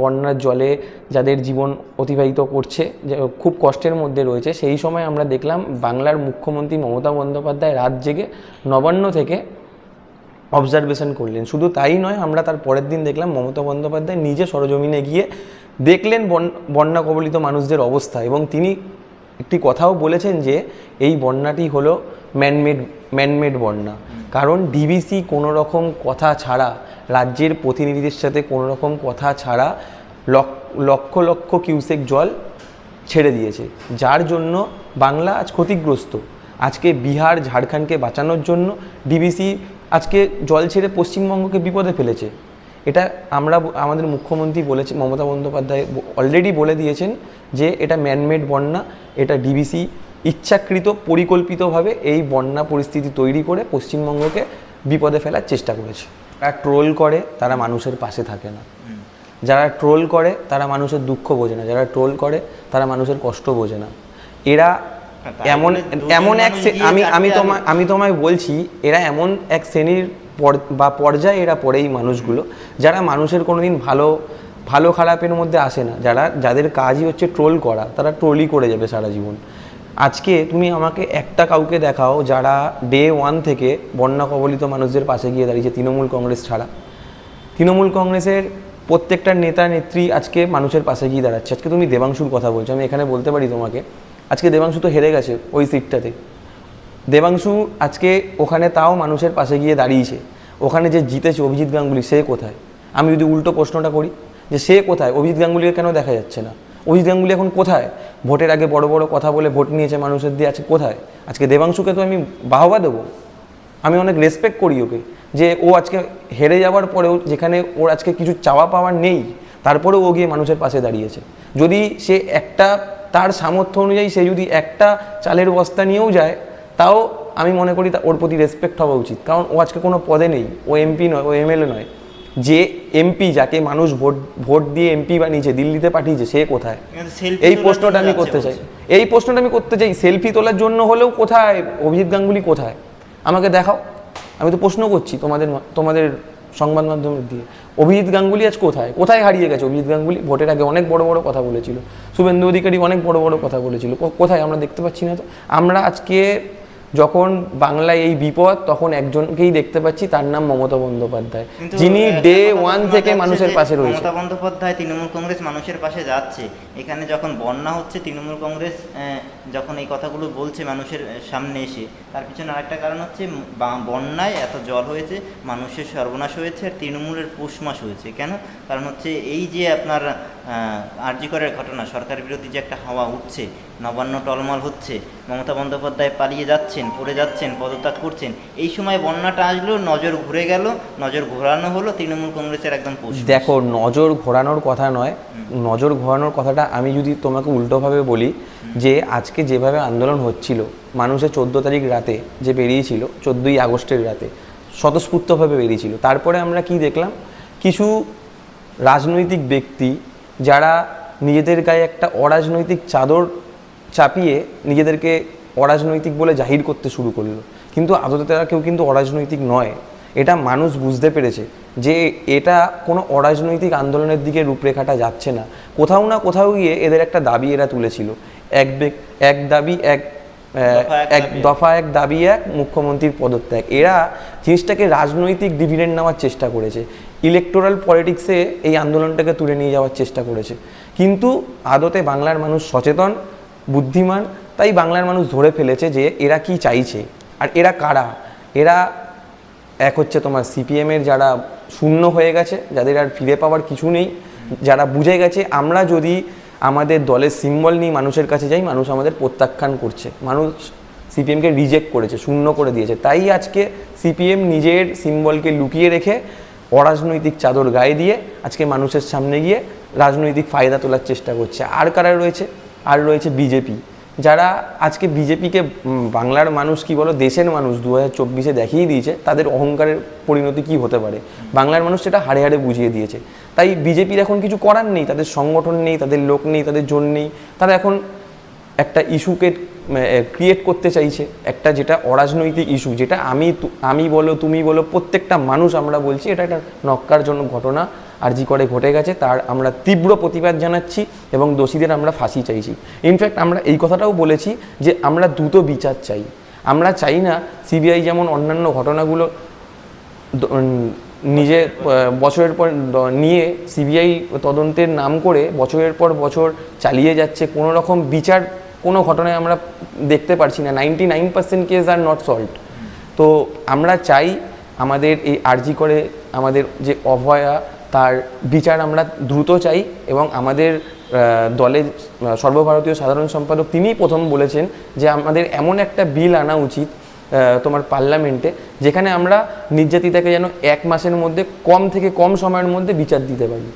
বন্যার জলে যাদের জীবন অতিবাহিত করছে খুব কষ্টের মধ্যে রয়েছে, সেই সময় আমরা দেখলাম বাংলার মুখ্যমন্ত্রী মমতা বন্দ্যোপাধ্যায় রাত জেগে নবান্ন থেকে অবজারভেশন করলেন। শুধু তাই নয়, আমরা তার পরের দিন দেখলাম মমতা বন্দ্যোপাধ্যায় নিজে সরজমিনে গিয়ে দেখলেন বন্যা কবলিত মানুষদের অবস্থা এবং তিনি একটি কথাও বলেছেন যে এই বন্যাটি হলো ম্যানমেড ম্যানমেড বন্যা। কারণ ডিবিসি কোনো রকম কথা ছাড়া, রাজ্যের প্রতিনিধিদের সাথে কোনো রকম কথা ছাড়া লক- লক্ষ লক্ষ কিউসেক জল ছেড়ে দিয়েছে। যার জন্য বাংলা আজ ক্ষতিগ্রস্ত। আজকে বিহার, ঝাড়খণ্ডকে বাঁচানোর জন্য ডিবিসি আজকে জল ছেড়ে পশ্চিমবঙ্গকে বিপদে ফেলেছে। এটা আমরা আমাদের মুখ্যমন্ত্রী বলেছে মমতা বন্দ্যোপাধ্যায় অলরেডি বলে দিয়েছেন যে এটা ম্যানমেড বন্যা এটা ডিবিসি ইচ্ছাকৃত পরিকল্পিতভাবে এই বন্যা পরিস্থিতি তৈরি করে পশ্চিমবঙ্গকে বিপদে ফেলার চেষ্টা করেছে। যারা ট্রোল করে তারা মানুষের পাশে থাকে না। যারা ট্রোল করে তারা মানুষের দুঃখ বোঝে না। যারা ট্রোল করে তারা মানুষের কষ্ট বোঝে না। এরা এমন এমন এক আমি আমি তোমায় আমি তোমায় বলছি এরা এমন এক শ্রেণির বা পর্যায়ে এরা পড়ে এই মানুষগুলো, যারা মানুষের কোনোদিন ভালো ভালো খারাপের মধ্যে আসে না। যারা, যাদের কাজই হচ্ছে ট্রোল করা, তারা ট্রোলই করে যাবে সারা জীবন। আজকে তুমি আমাকে একটা কাউকে দেখাও যারা ডে ওয়ান থেকে বন্যা কবলিত মানুষদের পাশে গিয়ে দাঁড়িয়েছে, তৃণমূল কংগ্রেস ছাড়া। তৃণমূল কংগ্রেসের প্রত্যেকটা নেতা, নেত্রী আজকে মানুষের পাশে গিয়ে দাঁড়াচ্ছে। আজকে তুমি দেবাংশুর কথা বলছো, আমি এখানে বলতে পারি তোমাকে। আজকে দেবাংশু তো হেরে গেছে ওই সিটটাতে দেবাংশু আজকে ওখানে তাও মানুষের পাশে গিয়ে দাঁড়িয়েছে। ওখানে যে জিতেছে অভিজিৎ গাঙ্গুলি, সে কোথায়? আমি যদি উল্টো প্রশ্নটা করি, যে সে কোথায়? অভিজিৎ গাঙ্গুলিকে কেন দেখা যাচ্ছে না? অভিজিৎ গাঙ্গুলি এখন কোথায়? ভোটের আগে বড় বড় কথা বলে ভোট নিয়েছে মানুষের দিয়ে আছে কোথায়? আজকে দেবাংশুকে তো আমি বাহবা দেবো। আমি অনেক রেসপেক্ট করি ওকে, যে ও আজকে হেরে যাওয়ার পরেও যেখানে ওর আজকে কিছু চাওয়া পাওয়ার নেই, তারপরেও ও গিয়ে মানুষের পাশে দাঁড়িয়েছে। যদি সে একটা, তার সামর্থ্য অনুযায়ী সে যদি একটা চালের বস্তা নিয়েও যায় তাও আমি মনে করি তা- ওর প্রতি রেসপেক্ট হওয়া উচিত। কারণ ও আজকে কোনো পদে নেই ও এমপি নয় ও এমএলএ নয়। যে এমপি যাকে মানুষ ভোট ভোট দিয়ে এমপি বানিয়েছে দিল্লিতে পাঠিয়েছে সে কোথায়? এই প্রশ্নটা আমি করতে চাই। এই প্রশ্নটা আমি করতে চাই সেলফি তোলার জন্য হলেও কোথায়? অভিজিৎ গাঙ্গুলি কোথায়? আমাকে দেখাও। আমি তো প্রশ্ন করছি তোমাদের তোমাদের সংবাদ মাধ্যমের দিয়ে। অভিজিৎ গাঙ্গুলি আজ কোথায়? কোথায় হারিয়ে গেছে? অভিজিৎ গাঙ্গুলি ভোটের আগে অনেক বড় বড় কথা বলেছিল। শুভেন্দু অধিকারী অনেক বড় বড় কথা বলেছিল। কোথায়? আমরা দেখতে পাচ্ছি না তো। আমরা আজকে যখন বাংলায় এই বিপদ তখন একজনকেই দেখতে পাচ্ছি তার নাম মমতা বন্দ্যোপাধ্যায় যিনি ডে ওয়ান থেকে মানুষের পাশে রয়েছে। মমতা বন্দ্যোপাধ্যায় তৃণমূল কংগ্রেস মানুষের পাশে যাচ্ছে। এখানে যখন বন্যা হচ্ছে তৃণমূল কংগ্রেস যখন এই কথাগুলো বলছে মানুষের সামনে এসে তার পিছনে আরেকটা কারণ হচ্ছে বন্যায় এত জল হয়েছে মানুষের সর্বনাশ হয়েছে আর তৃণমূলের পৌষ মাস হয়েছে। কেন? কারণ হচ্ছে এই যে আপনার আরজিকরের ঘটনা। সরকার বিরোধী যে একটা হাওয়া উঠছে নবান্ন টলমল হচ্ছে মমতা বন্দ্যোপাধ্যায় পালিয়ে যাচ্ছেন পড়ে যাচ্ছেন পদত্যাগ করছেন এই সময় বন্যাটা আসলো নজর ঘুরে গেল নজর ঘোরানো হলো তৃণমূল কংগ্রেসের একদম দেখো নজর ঘোরানোর কথা নয় নজর ঘোরানোর কথাটা আমি যদি তোমাকে উল্টোভাবে বলি যে আজকে যেভাবে আন্দোলন হচ্ছিল মানুষের চোদ্দ তারিখ রাতে যে বেরিয়েছিল চোদ্দোই আগস্টের রাতে স্বতঃস্ফূর্তভাবে বেরিয়েছিল। তারপরে আমরা কি দেখলাম? কিছু রাজনৈতিক ব্যক্তি যারা নিজেদের গায়ে একটা অরাজনৈতিক চাদর চাপিয়ে নিজেদেরকে অরাজনৈতিক বলে জাহির করতে শুরু করল। কিন্তু আদতে তারা কেউ কিন্তু অরাজনৈতিক নয়। এটা মানুষ বুঝতে পেরেছে যে এটা কোনো অরাজনৈতিক আন্দোলনের দিকে রূপরেখাটা যাচ্ছে না। কোথাও না কোথাও গিয়ে এদের একটা দাবি এরা তুলেছিল। এক এক দাবি, এক এক। দফা এক দাবি এক মুখ্যমন্ত্রীর পদত্যাগ। এরা জিনিসটাকে রাজনৈতিক ডিভিডেন্ড নেওয়ার চেষ্টা করেছে। ইলেকটোরাল পলিটিক্সে এই আন্দোলনটাকে তুলে নিয়ে যাওয়ার চেষ্টা করেছে। কিন্তু আদতে বাংলার মানুষ সচেতন বুদ্ধিমান তাই বাংলার মানুষ ধরে ফেলেছে যে এরা কি চাইছে। আর এরা কারা? এরা এক হচ্ছে তোমার সিপিএমের যারা শূন্য হয়ে গেছে যাদের আর ফিরে পাওয়ার কিছু নেই যারা বুঝে গেছে আমরা যদি আমাদের দলের সিম্বল নিয়ে মানুষের কাছে যাই, মানুষ আমাদের প্রত্যাখ্যান করছে। মানুষ সিপিএমকে রিজেক্ট করেছে, শূন্য করে দিয়েছে। তাই আজকে সিপিএম নিজের সিম্বলকে লুকিয়ে রেখে অরাজনৈতিক চাদর গায়ে দিয়ে আজকে মানুষের সামনে গিয়ে রাজনৈতিক ফায়দা তোলার চেষ্টা করছে। আর কারা রয়েছে? আর রয়েছে বিজেপি। যারা আজকে বিজেপিকে বাংলার মানুষ কি বলো, দেশের মানুষ দু হাজার চব্বিশে দেখিয়ে দিয়েছে, তাদের অহংকারের পরিণতি কি হতে পারে? বাংলার মানুষ সেটা হাড়ে হাড়ে বুঝিয়ে দিয়েছে। তাই বিজেপির এখন কিছু করার নেই, তাদের সংগঠন নেই, তাদের লোক নেই, তাদের জোর নেই। তারা এখন একটা ইস্যুকে ক্রিয়েট করতে চাইছে। একটা যেটা অরাজনৈতিক ইস্যু, যেটা আমি আমি বলো, তুমি বলো, প্রত্যেকটা মানুষ আমরা বলছি, এটা একটা নক্কারজনক ঘটনা। আরজি করে ঘটে গেছে, তার আমরা তীব্র প্রতিবাদ জানাচ্ছি এবং দোষীদের আমরা ফাঁসি চাইছি। ইনফ্যাক্ট আমরা এই কথাটাও বলেছি যে আমরা দ্রুত বিচার চাই। আমরা চাই না সিবিআই যেমন অন্যান্য ঘটনাগুলো নিজে বছরের পর নিয়ে সিবিআই তদন্তের নাম করে বছরের পর বছর চালিয়ে যাচ্ছে, কোনো রকম বিচার কোনো ঘটনায় আমরা দেখতে পারছি না। Ninety nine percent case are not solve তো আমরা চাই আমাদের এই আর্জি করে আমাদের যে অভয়া তার বিচার আমরা দ্রুত চাই এবং আমাদের দলে দলের সর্বভারতীয় সাধারণ সম্পাদক তিনিই প্রথম বলেছেন যে আমাদের এমন একটা বিল আনা উচিত তোমার পার্লামেন্টে, যেখানে আমরা নির্যাতিতাকে যেন এক মাসের মধ্যে কম থেকে কম সময়ের মধ্যে বিচার দিতে পারি।